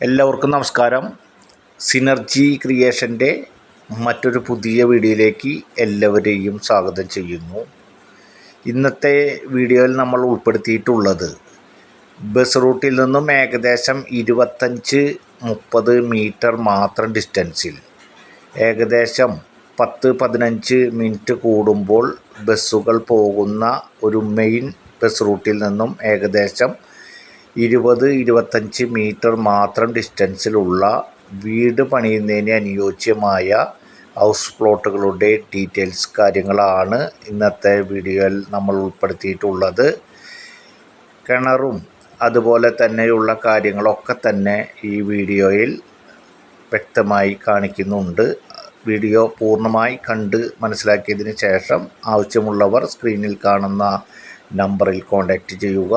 എല്ലാവർക്കും നമസ്കാരം. സിനർജി ക്രിയേഷന്റെ മറ്റൊരു പുതിയ വീഡിയോയിലേക്ക് എല്ലാവരെയും സ്വാഗതം ചെയ്യുന്നു. ഇന്നത്തെ വീഡിയോയിൽ നമ്മൾ ഉൾപ്പെടുത്തിയിട്ടുള്ളത് ബസ് റൂട്ടിൽ നിന്നും ഏകദേശം ഇരുപത്തഞ്ച് മുപ്പത് മീറ്റർ മാത്രം ഡിസ്റ്റൻസിൽ ഏകദേശം പത്ത് പതിനഞ്ച് മിനിറ്റ് കൂടുമ്പോൾ ബസ്സുകൾ പോകുന്ന ഒരു മെയിൻ ബസ് റൂട്ടിൽ നിന്നും ഏകദേശം ഇരുപത് ഇരുപത്തഞ്ച് മീറ്റർ മാത്രം ഡിസ്റ്റൻസിലുള്ള വീട് പണിയുന്നതിന് അനുയോജ്യമായ ഹൗസ് പ്ലോട്ടുകളുടെ ഡീറ്റെയിൽസ് കാര്യങ്ങളാണ് ഇന്നത്തെ വീഡിയോയിൽ നമ്മൾ ഉൾപ്പെടുത്തിയിട്ടുള്ളത്. കിണറും അതുപോലെ തന്നെയുള്ള കാര്യങ്ങളൊക്കെ തന്നെ ഈ വീഡിയോയിൽ വ്യക്തമായി കാണിക്കുന്നുണ്ട്. വീഡിയോ പൂർണമായി കണ്ട് മനസ്സിലാക്കിയതിന് ശേഷം ആവശ്യമുള്ളവർ സ്ക്രീനിൽ കാണുന്ന നമ്പറിൽ കോൺടാക്റ്റ് ചെയ്യുക.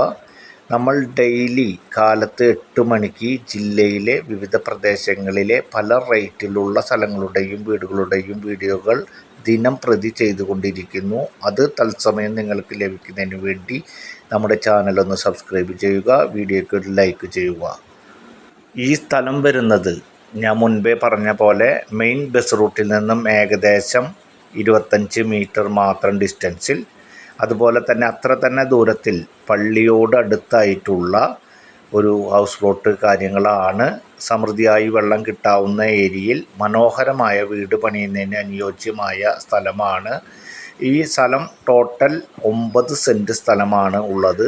നമ്മൾ ഡെയിലി കാലത്ത് എട്ട് മണിക്ക് ജില്ലയിലെ വിവിധ പ്രദേശങ്ങളിലെ പല റേറ്റിലുള്ള സ്ഥലങ്ങളുടെയും വീടുകളുടെയും വീഡിയോകൾ ദിനം പ്രതി ചെയ്തുകൊണ്ടിരിക്കുന്നു. അത് തത്സമയം നിങ്ങൾക്ക് ലഭിക്കുന്നതിന് വേണ്ടി നമ്മുടെ ചാനൽ ഒന്ന് സബ്സ്ക്രൈബ് ചെയ്യുക വീഡിയോയ്ക്ക് ഒരു ലൈക്ക് ചെയ്യുക. ഈ സ്ഥലം വരുന്നത് ഞാൻ മുൻപേ പറഞ്ഞ പോലെ മെയിൻ ബസ് റൂട്ടിൽ നിന്നും ഏകദേശം ഇരുപത്തഞ്ച് മീറ്റർ മാത്രം ഡിസ്റ്റൻസിൽ അതുപോലെ തന്നെ അത്ര തന്നെ ദൂരത്തിൽ പള്ളിയോട് അടുത്തായിട്ടുള്ള ഒരു ഹൗസ് ബോട്ട് കാര്യങ്ങളാണ് സമൃദ്ധിയായി വെള്ളം കിട്ടാവുന്ന ഏരിയയിൽ മനോഹരമായ വീട് പണിയുന്നതിന് അനുയോജ്യമായ സ്ഥലമാണ്. ഈ സ്ഥലം ടോട്ടൽ ഒമ്പത് സെന്റ് സ്ഥലമാണ് ഉള്ളത്.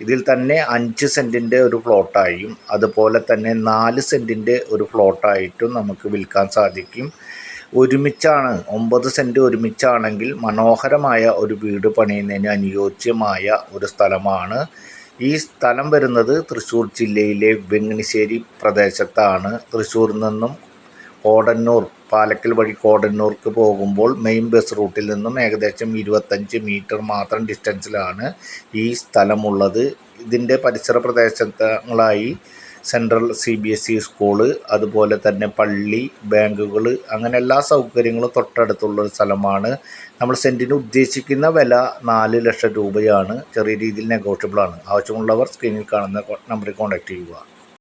ഇതിൽ തന്നെ അഞ്ച് സെന്റിന്റെ ഒരു പ്ലോട്ടായും അതുപോലെ തന്നെ നാല് സെന്റിന്റെ ഒരു പ്ലോട്ടായിട്ടും നമുക്ക് വിൽക്കാൻ സാധിക്കും. ഒരുമിച്ചാണ് ഒമ്പത് സെന്റ് ഒരുമിച്ചാണെങ്കിൽ മനോഹരമായ ഒരു വീട് പണിയുന്നതിന് അനുയോജ്യമായ ഒരു സ്ഥലമാണ്. ഈ സ്ഥലം വരുന്നത് തൃശ്ശൂർ ജില്ലയിലെ വെങ്ങണിശ്ശേരി പ്രദേശത്താണ്. തൃശ്ശൂരിൽ നിന്നും കോടന്നൂർ പാലക്കൽ വഴി കോടന്നൂർക്ക് പോകുമ്പോൾ മെയിൻ ബസ് റൂട്ടിൽ നിന്നും ഏകദേശം ഇരുപത്തഞ്ച് മീറ്റർ മാത്രം ഡിസ്റ്റൻസിലാണ് ഈ സ്ഥലമുള്ളത്. ഇതിന്റെ പരിസര പ്രദേശങ്ങളായി central C B S E school അതുപോലെ തന്നെ പള്ളി ബാങ്കുകൾ അങ്ങനെ എല്ലാ സൗകര്യങ്ങളും തൊട്ടടുത്തുള്ള ഒരു സ്ഥലമാണ്. നമ്മൾ സെന്റിന് ഉദ്ദേശിക്കുന്ന വില നാല് ലക്ഷം രൂപയാണ്. ചെറിയ രീതിയിൽ നെഗോഷ്യബിൾ ആണ്. ആവശ്യമുള്ളവർ സ്ക്രീനിൽ കാണുന്ന നമ്പറിൽ കോൺടാക്റ്റ് ചെയ്യുക.